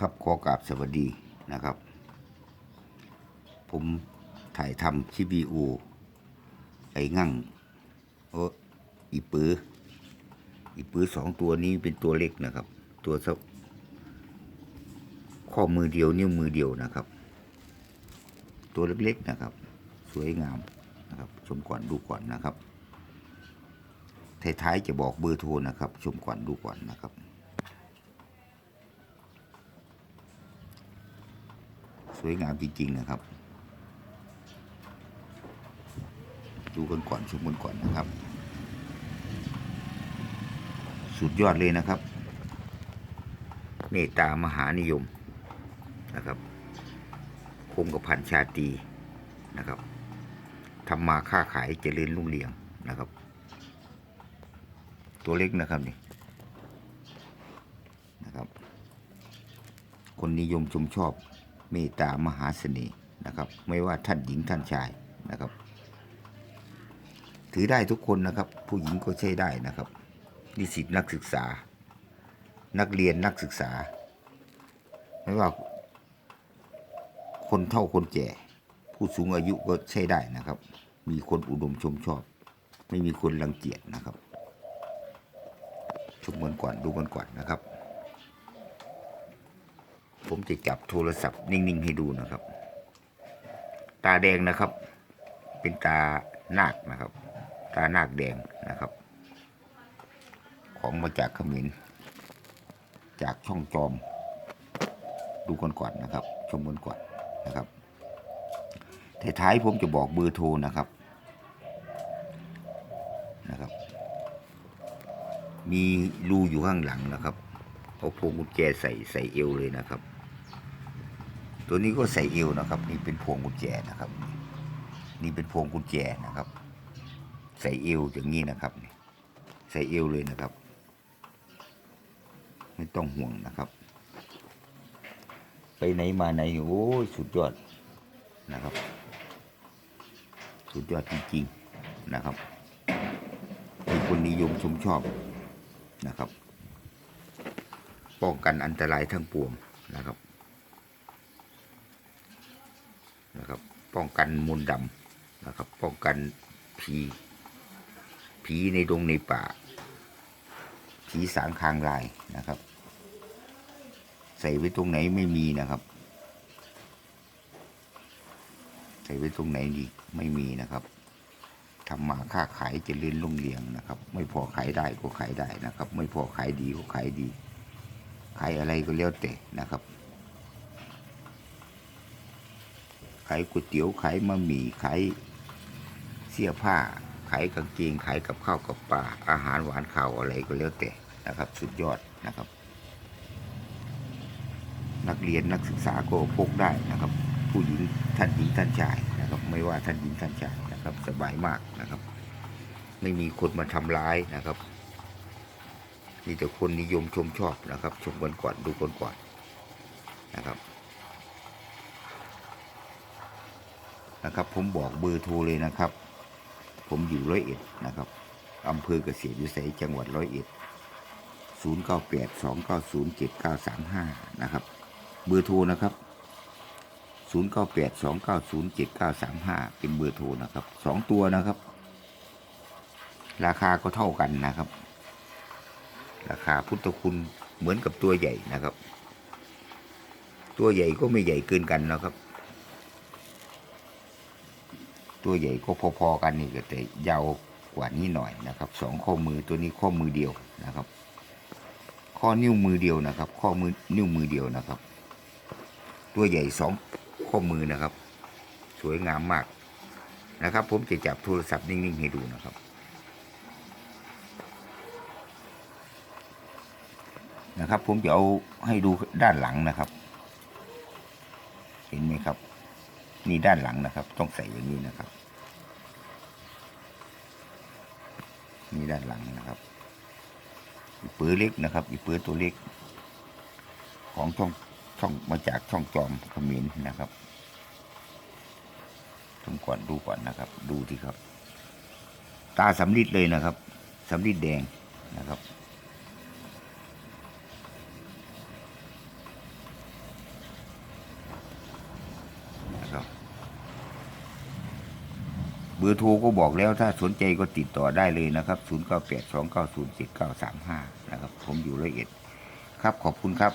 ครับขอกราบสวัสดีนะครับ ผมถ่ายทำคลิปวีอูไอ้งั่งโอ้อีปืออีปือสองตัวนี้เป็นตัวเล็กนะครับ ตัวสักข้อมือเดียวนิ้วมือเดียวนะครับ ตัวเล็กๆนะครับ สวยงามนะครับชมก่อนดูก่อนนะครับท้ายๆจะบอกเบอร์โทรนะครับ ชมก่อนดูก่อนนะครับ สวยงามจริง ๆ นะครับ ดูกันก่อนชมกันก่อนนะครับ สุดยอดเลยนะครับ เมตตามหานิยมนะครับคงกระพันชาตีนะครับทำมาค้าขายเจริญรุ่งเรืองนะครับ ตัวเล็กนะครับนี่นะครับ คนนิยมชมชอบ เมตตามหาเสน่ห์นะครับ ไม่ว่าท่านหญิงท่านชายนะครับ ถือได้ทุกคนนะครับ ผู้หญิงก็ใช้ได้นะครับนิสิตนักศึกษา นักเรียนนักศึกษา ไม่ว่า คนเท่าคนแก่ ผู้สูงอายุก็ใช้ได้นะครับ มีคนอุดมชมชอบ ไม่มีคนรังเกียจนะครับชมกันก่อนดูกันก่อนนะครับ ผมจะจับโทรศัพท์นิ่ง ๆ ให้ดูนะครับ ตาแดงนะครับ เป็นตานาคนะครับ ตานาคแดงนะครับ ของมาจากเขมิ้นจากช่องจอม ดูกันก่อนนะครับ ชมกันก่อนนะครับท้ายผมจะบอกเบอร์โทรนะครับนะครับ มีรูอยู่ข้างหลังนะครับเอาพวงกุญแจใส่ใส่เอวเลยนะครับ ตัวนี้ก็ใส่เอวนะครับ นี่เป็นพวงกุญแจนะครับ นี่เป็นพวงกุญแจนะครับ ใส่เอวอย่างนี้นะครับนี่ใส่เอวเลยนะครับ ไม่ต้องห่วงนะครับ ไปไหนมาไหนโอ้ยสุดยอดนะครับ สุดยอดจริงๆนะครับมีคนนิยมชมชอบนะครับ ป้องกันอันตรายทั้งปวงนะครับ นะครับ ป้องกันมนต์ดำนะครับ ป้องกันผีผีในดงในป่าผีสางคางลายนะครับ ใส่ไว้ตรงไหนไม่มีนะครับ ใส่ไว้ตรงไหนดีไม่มีนะครับทำมาค้าขายเจะเล่นลุ่งเรียงนะครับ ไม่พอขายได้ก็ขายได้นะครับ ไม่พอขายดีก็ขายดี ขายอะไรก็แล้วแต่นะครับ ขายก๋วยเตี๋ยวขายมะหมี่ขายเสื้อผ้าขายกางเกงขายกับข้าวกับปลาอาหารหวานข้าวอะไรก็แล้วแต่นะครับ สุดยอดนะครับ นักเรียนนักศึกษาก็พกได้นะครับ ผู้หญิงท่านหญิงท่านชายนะครับ ไม่ว่าท่านหญิงท่านชายนะครับ สบายมากนะครับ ไม่มีคนมาทำร้ายนะครับมีแต่คนนิยมชมชอบนะครับ ชมกันก่อนดูกันก่อนนะครับ นะครับ ผมบอกเบอร์โทรเลยนะครับ ผมอยู่ร้อยเอ็ดนะครับอำเภอเกษตรวิสัยจังหวัดร้อยเอ็ดศูนย์เก้าแปดสองเก้าศูนะครับ เบอร์โทรนะครับศูนย์เก้าแปดสองเก้าศูนย์เจ็ดเก้าสามห้าเป็นเบอร์โทรนะครับสองตัวนะครับ ราคาก็เท่ากันนะครับ ราคาพุทธคุณเหมือนกับตัวใหญ่นะครับ ตัวใหญ่ก็ไม่ใหญ่เกินกันนะครับ ตัวใหญ่ก็พอๆกันนี่แต่ยาวกว่านี้หน่อยนะครับสองข้อมือตัวนี้ข้อมือเดียวนะครับ ข้อนิ้วมือเดียวนะครับ ข้อมือนิ้วมือเดียวนะครับ ตัวใหญ่สองข้อมือนะครับ สวยงามมากนะครับ ผมจะจับโทรศัพท์นิ่งๆให้ดูนะครับ นะครับ ผมจะเอาให้ดูด้านหลังนะครับ เห็นไหมครับ นี่ด้านหลังนะครับ ต้องใส่อย่างนี้นะครับ นี่ด้านหลังนะครับอีปื้อเล็กนะครับ อีปื้อตัวเล็ก ของช่องช่องมาจากช่องจอมขมิ้นนะครับชมก่อนดูก่อนนะครับ ดูที่ครับ ตาสำลิดเลยนะครับสำลิดแดงนะครับ เบอร์โทรก็บอกแล้วถ้าสนใจก็ติดต่อได้เลยนะครับ 0 9 8 2 9 0 7 9 3 5 นะครับ ผมอยู่ร้อยเอ็ดครับขอบคุณครับ